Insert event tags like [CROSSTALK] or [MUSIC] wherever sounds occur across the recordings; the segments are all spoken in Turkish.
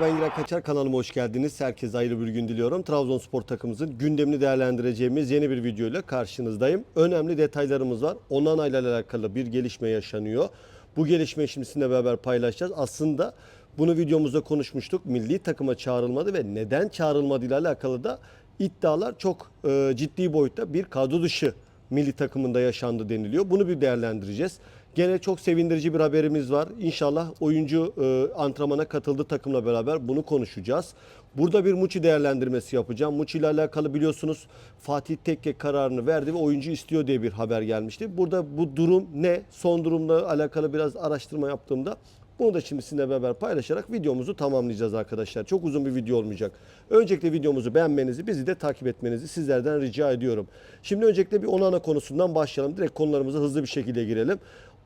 Ben Giray Kaçar kanalıma hoş geldiniz. Herkese hayırlı bir gün diliyorum. Trabzonspor takımımızın gündemini değerlendireceğimiz yeni bir videoyla karşınızdayım. Önemli detaylarımız var. Onana ile alakalı bir gelişme yaşanıyor. Bu gelişmeyi şimdi sizinle beraber paylaşacağız. Aslında bunu videomuzda konuşmuştuk. Milli takıma çağrılmadı ve neden çağrılmadı ile alakalı da iddialar çok e, ciddi boyutta bir kadro dışı milli takımında yaşandı deniliyor. Bunu bir değerlendireceğiz. Gene çok sevindirici bir haberimiz var. İnşallah oyuncu e, antrenmana katıldı takımla beraber bunu konuşacağız. Burada bir Muçi değerlendirmesi yapacağım. Muçi ile alakalı biliyorsunuz Fatih Tekke kararını verdi ve oyuncu istiyor diye bir haber gelmişti. Burada bu durum ne? Son durumla alakalı biraz araştırma yaptığımda bunu da şimdi sizinle beraber paylaşarak videomuzu tamamlayacağız arkadaşlar. Çok uzun bir video olmayacak. Öncelikle videomuzu beğenmenizi, bizi de takip etmenizi sizlerden rica ediyorum. Şimdi öncelikle bir Onana konusundan başlayalım. Direkt konularımıza hızlı bir şekilde girelim.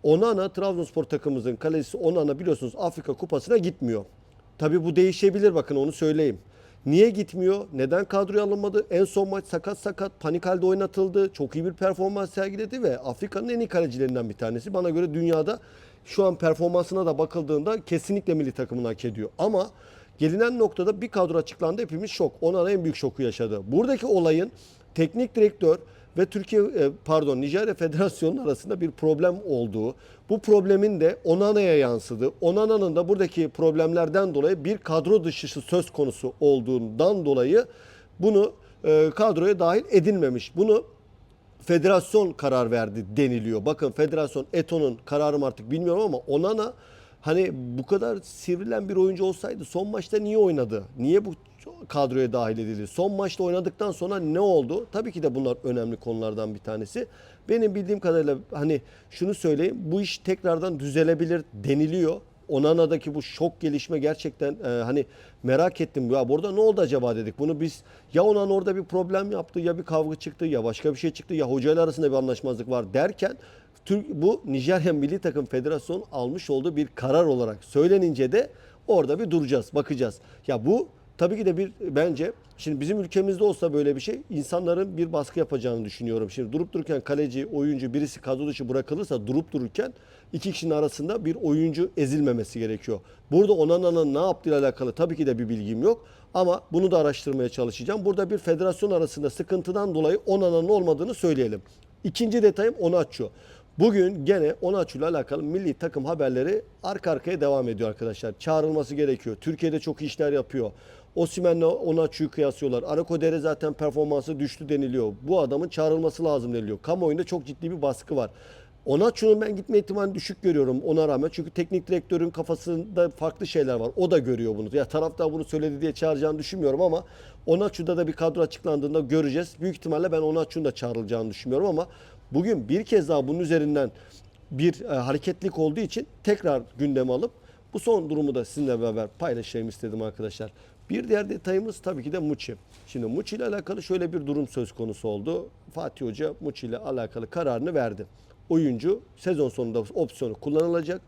Onana, Trabzonspor takımımızın kalecisi Onana biliyorsunuz Afrika Kupası'na gitmiyor. Tabii bu değişebilir bakın onu söyleyeyim. Niye gitmiyor? Neden kadroya alınmadı? En son maç sakat sakat panik halde oynatıldı. Çok iyi bir performans sergiledi ve Afrika'nın en iyi kalecilerinden bir tanesi. Bana göre dünyada şu an performansına da bakıldığında kesinlikle milli takımını hak ediyor. Ama gelinen noktada bir kadro açıklandı. Hepimiz şok. Onana en büyük şoku yaşadı. Buradaki olayın teknik direktör ve Türkiye e, pardon Nijerya [LAUGHS] Federasyonu arasında bir problem olduğu, bu problemin de Onana'ya yansıdı. Onana'nın da buradaki problemlerden dolayı bir kadro dışışı söz konusu olduğundan dolayı bunu e, kadroya dahil edilmemiş. Bunu federasyon karar verdi deniliyor. Bakın federasyon Eto'nun kararı mı artık bilmiyorum ama Onana hani bu kadar sivrilen bir oyuncu olsaydı son maçta niye oynadı? Niye bu kadroya dahil edildi? Son maçta oynadıktan sonra ne oldu? Tabii ki de bunlar önemli konulardan bir tanesi. Benim bildiğim kadarıyla hani şunu söyleyeyim bu iş tekrardan düzelebilir deniliyor. Onana'daki bu şok gelişme gerçekten e, hani merak ettim. Ya burada ne oldu acaba dedik. Bunu biz ya Onan orada bir problem yaptı ya bir kavga çıktı ya başka bir şey çıktı ya hocayla arasında bir anlaşmazlık var derken Türk, bu Nijerya Milli Takım Federasyonu almış olduğu bir karar olarak söylenince de orada bir duracağız, bakacağız. Ya bu tabii ki de bir bence şimdi bizim ülkemizde olsa böyle bir şey insanların bir baskı yapacağını düşünüyorum. Şimdi durup dururken kaleci, oyuncu birisi kadro dışı bırakılırsa durup dururken iki kişinin arasında bir oyuncu ezilmemesi gerekiyor. Burada Onana'nın ne yaptığıyla alakalı tabii ki de bir bilgim yok. Ama bunu da araştırmaya çalışacağım. Burada bir federasyon arasında sıkıntıdan dolayı Onana'nın olmadığını söyleyelim. İkinci detayım Onaçu. Bugün gene Onaçu ile alakalı milli takım haberleri arka arkaya devam ediyor arkadaşlar. Çağrılması gerekiyor. Türkiye'de çok işler yapıyor. Osimhen'le Onaçu'yu kıyaslıyorlar. Arakodere zaten performansı düştü deniliyor. Bu adamın çağrılması lazım deniliyor. Kamuoyunda çok ciddi bir baskı var. Onaçu'nun ben gitme ihtimalini düşük görüyorum ona rağmen. Çünkü teknik direktörün kafasında farklı şeyler var. O da görüyor bunu. Ya taraftar bunu söyledi diye çağıracağını düşünmüyorum ama Onaçu'da da bir kadro açıklandığında göreceğiz. Büyük ihtimalle ben Onaçu'nun da çağrılacağını düşünmüyorum ama bugün bir kez daha bunun üzerinden bir e, hareketlik olduğu için tekrar gündeme alıp bu son durumu da sizinle beraber paylaşayım istedim arkadaşlar. Bir diğer detayımız tabii ki de Muçi. Şimdi Muçi ile alakalı şöyle bir durum söz konusu oldu. Fatih Hoca Muçi ile alakalı kararını verdi. Oyuncu sezon sonunda opsiyonu kullanılacak.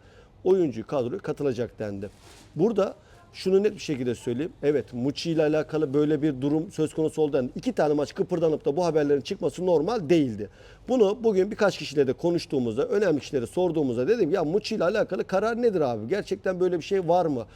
Oyuncu kadroya katılacak dendi. Burada şunu net bir şekilde söyleyeyim. Evet Muçi ile alakalı böyle bir durum söz konusu oldu. Yani iki tane maç kıpırdanıp da bu haberlerin çıkması normal değildi. Bunu bugün birkaç kişiyle de konuştuğumuzda, önemli kişilere sorduğumuzda dedim ya Muçi ile alakalı karar nedir abi? Gerçekten böyle bir şey var mı?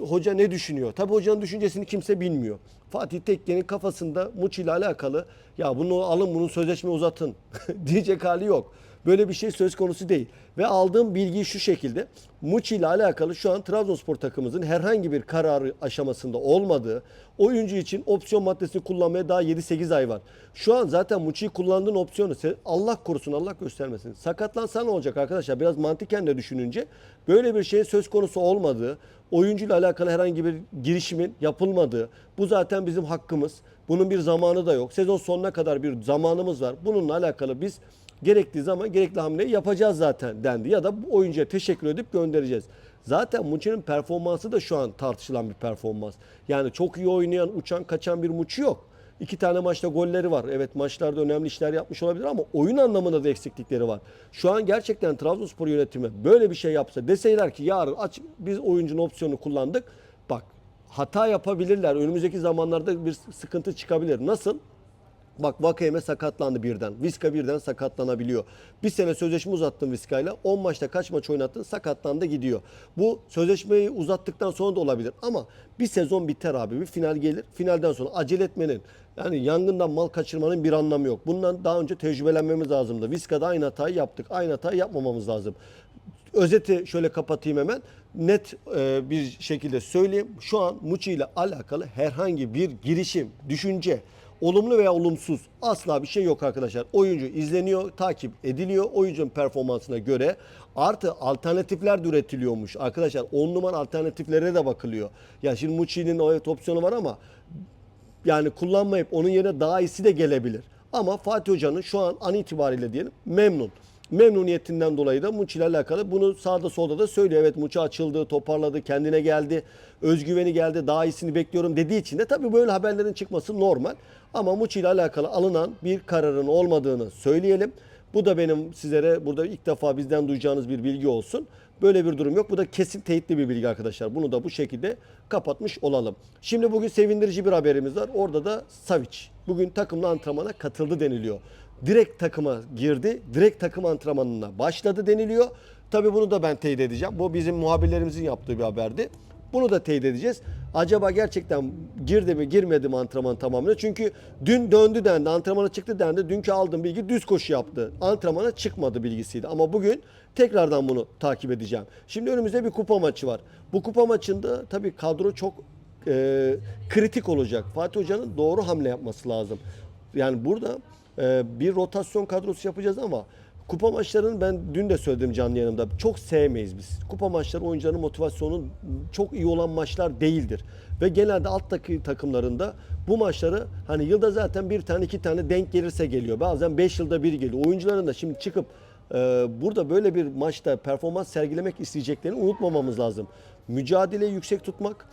Hoca ne düşünüyor? Tabii hocanın düşüncesini kimse bilmiyor. Fatih Tekke'nin kafasında Muçi ile alakalı ya bunu alın bunun sözleşme uzatın [LAUGHS] diyecek hali yok. Böyle bir şey söz konusu değil. Ve aldığım bilgi şu şekilde. Muçi ile alakalı şu an Trabzonspor takımımızın herhangi bir kararı aşamasında olmadığı, oyuncu için opsiyon maddesini kullanmaya daha 7-8 ay var. Şu an zaten Muçi'yi kullandığın opsiyonu Allah korusun Allah göstermesin. Sakatlansa ne olacak arkadaşlar? Biraz mantıken de düşününce böyle bir şeyin söz konusu olmadığı, oyuncuyla alakalı herhangi bir girişimin yapılmadığı, bu zaten bizim hakkımız. Bunun bir zamanı da yok. Sezon sonuna kadar bir zamanımız var. Bununla alakalı biz gerektiği zaman gerekli hamleyi yapacağız zaten dendi. Ya da bu oyuncuya teşekkür edip göndereceğiz. Zaten Muçi'nin performansı da şu an tartışılan bir performans. Yani çok iyi oynayan, uçan, kaçan bir Muçi yok. İki tane maçta golleri var. Evet maçlarda önemli işler yapmış olabilir ama oyun anlamında da eksiklikleri var. Şu an gerçekten Trabzonspor yönetimi böyle bir şey yapsa deseyler ki yarın aç biz oyuncunun opsiyonu kullandık. Bak hata yapabilirler. Önümüzdeki zamanlarda bir sıkıntı çıkabilir. Nasıl? Bak Vakayeme sakatlandı birden. Viska birden sakatlanabiliyor. Bir sene sözleşme uzattın Viska'yla. 10 maçta kaç maç oynattın sakatlandı gidiyor. Bu sözleşmeyi uzattıktan sonra da olabilir. Ama bir sezon biter abi. Bir final gelir. Finalden sonra acele etmenin yani yangından mal kaçırmanın bir anlamı yok. Bundan daha önce tecrübelenmemiz lazımdı. Viska'da aynı hatayı yaptık. Aynı hatayı yapmamamız lazım. Özeti şöyle kapatayım hemen. Net e, bir şekilde söyleyeyim. Şu an Muçi ile alakalı herhangi bir girişim, düşünce, olumlu veya olumsuz asla bir şey yok arkadaşlar. Oyuncu izleniyor, takip ediliyor. Oyuncunun performansına göre artı alternatifler de üretiliyormuş. Arkadaşlar 10 numara alternatiflere de bakılıyor. Ya şimdi Muçi'nin o evet opsiyonu var ama yani kullanmayıp onun yerine daha iyisi de gelebilir. Ama Fatih Hoca'nın şu an an itibariyle diyelim memnun. Memnuniyetinden dolayı da Muçi ile alakalı bunu sağda solda da söylüyor. Evet Muçi açıldı, toparladı, kendine geldi, özgüveni geldi, daha iyisini bekliyorum dediği için de tabii böyle haberlerin çıkması normal. Ama Muçi ile alakalı alınan bir kararın olmadığını söyleyelim. Bu da benim sizlere burada ilk defa bizden duyacağınız bir bilgi olsun. Böyle bir durum yok. Bu da kesin teyitli bir bilgi arkadaşlar. Bunu da bu şekilde kapatmış olalım. Şimdi bugün sevindirici bir haberimiz var. Orada da Savic bugün takımla antrenmana katıldı deniliyor. Direkt takıma girdi. Direkt takım antrenmanına başladı deniliyor. Tabii bunu da ben teyit edeceğim. Bu bizim muhabirlerimizin yaptığı bir haberdi. Bunu da teyit edeceğiz. Acaba gerçekten girdi mi girmedi mi antrenman tamamına? Çünkü dün döndü dendi, antrenmana çıktı dendi. Dünkü aldığım bilgi düz koşu yaptı. Antrenmana çıkmadı bilgisiydi. Ama bugün tekrardan bunu takip edeceğim. Şimdi önümüzde bir kupa maçı var. Bu kupa maçında tabii kadro çok e, kritik olacak. Fatih Hoca'nın doğru hamle yapması lazım. Yani burada bir rotasyon kadrosu yapacağız ama kupa maçlarını ben dün de söyledim canlı yayınımda çok sevmeyiz biz. Kupa maçları oyuncuların motivasyonu çok iyi olan maçlar değildir. Ve genelde alttaki takımlarında bu maçları hani yılda zaten bir tane iki tane denk gelirse geliyor. Bazen 5 yılda bir geliyor. Oyuncuların da şimdi çıkıp e, burada böyle bir maçta performans sergilemek isteyeceklerini unutmamamız lazım. Mücadeleyi yüksek tutmak,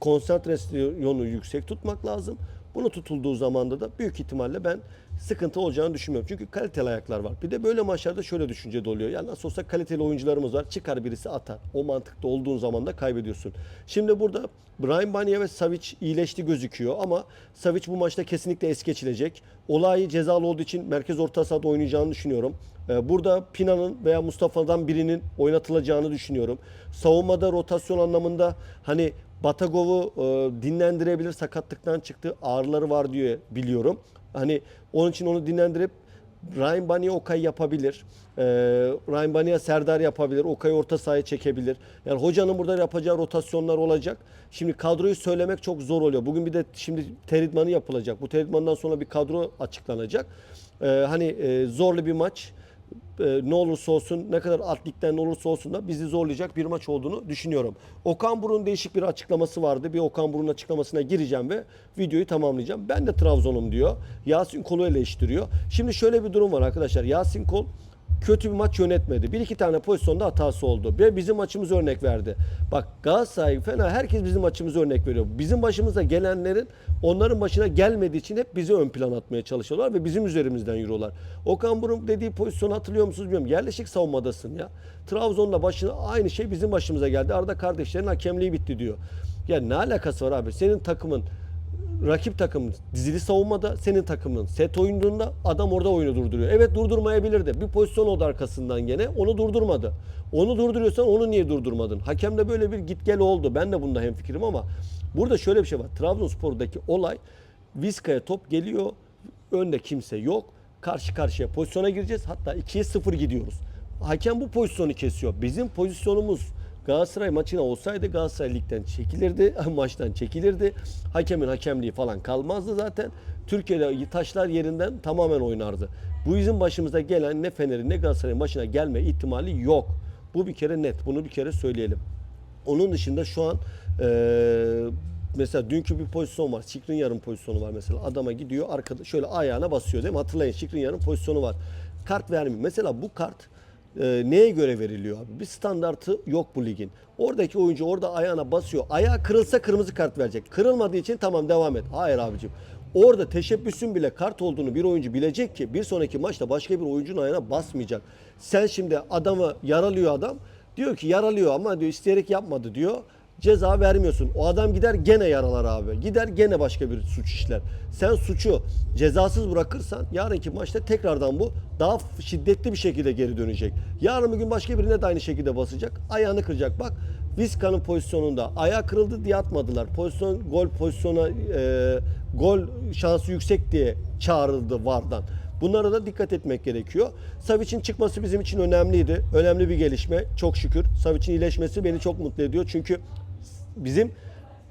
konsantrasyonu yüksek tutmak lazım. Bunu tutulduğu zamanda da büyük ihtimalle ben sıkıntı olacağını düşünmüyorum. Çünkü kaliteli ayaklar var. Bir de böyle maçlarda şöyle düşünce de oluyor. Yani nasıl olsa kaliteli oyuncularımız var. Çıkar birisi atar. O mantıkta olduğun zaman da kaybediyorsun. Şimdi burada Brian Banya ve Savic iyileşti gözüküyor ama Savic bu maçta kesinlikle es geçilecek. Olay cezalı olduğu için merkez orta sahada oynayacağını düşünüyorum. Ee, Burada Pina'nın veya Mustafa'dan birinin oynatılacağını düşünüyorum. Savunmada rotasyon anlamında hani Batagov'u e, dinlendirebilir sakatlıktan çıktı. Ağrıları var diye biliyorum. Hani onun için onu dinlendirip Ryan Banya Okay yapabilir. Ee, Ryan Banya Serdar yapabilir. Okay orta sahaya çekebilir. Yani hocanın burada yapacağı rotasyonlar olacak. Şimdi kadroyu söylemek çok zor oluyor. Bugün bir de şimdi teridmanı yapılacak. Bu teridmandan sonra bir kadro açıklanacak. Ee, hani e, zorlu bir maç e, ne olursa olsun ne kadar alt ligden ne olursa olsun da bizi zorlayacak bir maç olduğunu düşünüyorum. Okan Buruk'un değişik bir açıklaması vardı. Bir Okan Buruk'un açıklamasına gireceğim ve videoyu tamamlayacağım. Ben de Trabzon'um diyor. Yasin Kol'u eleştiriyor. Şimdi şöyle bir durum var arkadaşlar. Yasin Kol kötü bir maç yönetmedi. Bir iki tane pozisyonda hatası oldu. Ve bizim maçımız örnek verdi. Bak Galatasaray fena herkes bizim maçımızı örnek veriyor. Bizim başımıza gelenlerin onların başına gelmediği için hep bizi ön plan atmaya çalışıyorlar ve bizim üzerimizden yürüyorlar. Okan Buruk dediği pozisyonu hatırlıyor musunuz bilmiyorum. Yerleşik savunmadasın ya. Trabzon'la başına aynı şey bizim başımıza geldi. Arada kardeşlerin hakemliği bitti diyor. Ya ne alakası var abi? Senin takımın rakip takım dizili savunmada senin takımın set oyununda adam orada oyunu durduruyor. Evet durdurmayabilirdi. Bir pozisyon oldu arkasından gene onu durdurmadı. Onu durduruyorsan onu niye durdurmadın? Hakemde böyle bir git gel oldu. Ben de bunda hemfikirim ama burada şöyle bir şey var. Trabzonspor'daki olay Vizca'ya top geliyor. Önde kimse yok. Karşı karşıya pozisyona gireceğiz. Hatta 2'ye 0 gidiyoruz. Hakem bu pozisyonu kesiyor. Bizim pozisyonumuz Galatasaray maçına olsaydı Galatasaray ligden çekilirdi, [LAUGHS] maçtan çekilirdi. Hakemin hakemliği falan kalmazdı zaten. Türkiye'de taşlar yerinden tamamen oynardı. Bu bizim başımıza gelen ne Fener'in ne Galatasaray'ın başına gelme ihtimali yok. Bu bir kere net. Bunu bir kere söyleyelim. Onun dışında şu an eee, mesela dünkü bir pozisyon var. Şikrin yarım pozisyonu var mesela. Adama gidiyor arkada şöyle ayağına basıyor değil mi? Hatırlayın Şikrin yarım pozisyonu var. Kart vermiyor. Mesela bu kart e, neye göre veriliyor abi? Bir standartı yok bu ligin. Oradaki oyuncu orada ayağına basıyor. Ayağı kırılsa kırmızı kart verecek. Kırılmadığı için tamam devam et. Hayır abicim. Orada teşebbüsün bile kart olduğunu bir oyuncu bilecek ki bir sonraki maçta başka bir oyuncunun ayağına basmayacak. Sen şimdi adamı yaralıyor adam. Diyor ki yaralıyor ama diyor isteyerek yapmadı diyor. Ceza vermiyorsun. O adam gider gene yaralar abi. Gider gene başka bir suç işler. Sen suçu cezasız bırakırsan yarınki maçta tekrardan bu daha şiddetli bir şekilde geri dönecek. Yarın bir gün başka birine de aynı şekilde basacak. Ayağını kıracak. Bak Vizca'nın pozisyonunda ayağı kırıldı diye atmadılar. Pozisyon gol pozisyona e, gol şansı yüksek diye çağrıldı VAR'dan. Bunlara da dikkat etmek gerekiyor. Savic'in çıkması bizim için önemliydi. Önemli bir gelişme. Çok şükür. Savic'in iyileşmesi beni çok mutlu ediyor. Çünkü bizim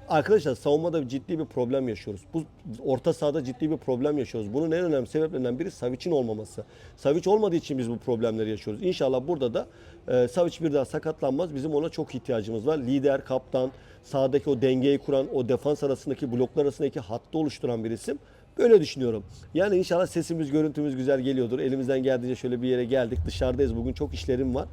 arkadaşlar savunmada ciddi bir problem yaşıyoruz. Bu orta sahada ciddi bir problem yaşıyoruz. Bunun en önemli sebeplerinden biri Savic'in olmaması. Savic olmadığı için biz bu problemleri yaşıyoruz. İnşallah burada da e, Savic bir daha sakatlanmaz. Bizim ona çok ihtiyacımız var. Lider, kaptan, sahadaki o dengeyi kuran, o defans arasındaki bloklar arasındaki hattı oluşturan bir isim. Böyle düşünüyorum. Yani inşallah sesimiz, görüntümüz güzel geliyordur. Elimizden geldiğince şöyle bir yere geldik. Dışarıdayız. Bugün çok işlerim var.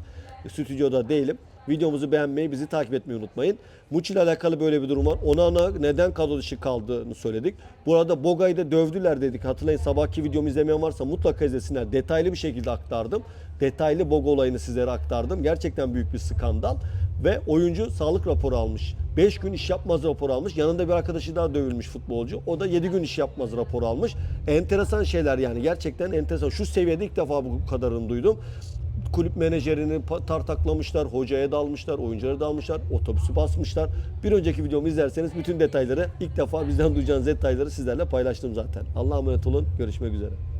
Stüdyoda değilim. Videomuzu beğenmeyi, bizi takip etmeyi unutmayın. Muçi ile alakalı böyle bir durum var. Onana neden kadro dışı kaldığını söyledik. Bu arada Boga'yı da dövdüler dedik. Hatırlayın sabahki videomu izlemeyen varsa mutlaka izlesinler. Detaylı bir şekilde aktardım. Detaylı Boga olayını sizlere aktardım. Gerçekten büyük bir skandal. Ve oyuncu sağlık raporu almış. 5 gün iş yapmaz raporu almış. Yanında bir arkadaşı daha dövülmüş futbolcu. O da 7 gün iş yapmaz raporu almış. Enteresan şeyler yani. Gerçekten enteresan. Şu seviyede ilk defa bu kadarını duydum kulüp menajerini tartaklamışlar, hocaya dalmışlar, oyuncuları dalmışlar, otobüsü basmışlar. Bir önceki videomu izlerseniz bütün detayları ilk defa bizden duyacağınız detayları sizlerle paylaştım zaten. Allah'a emanet olun. Görüşmek üzere.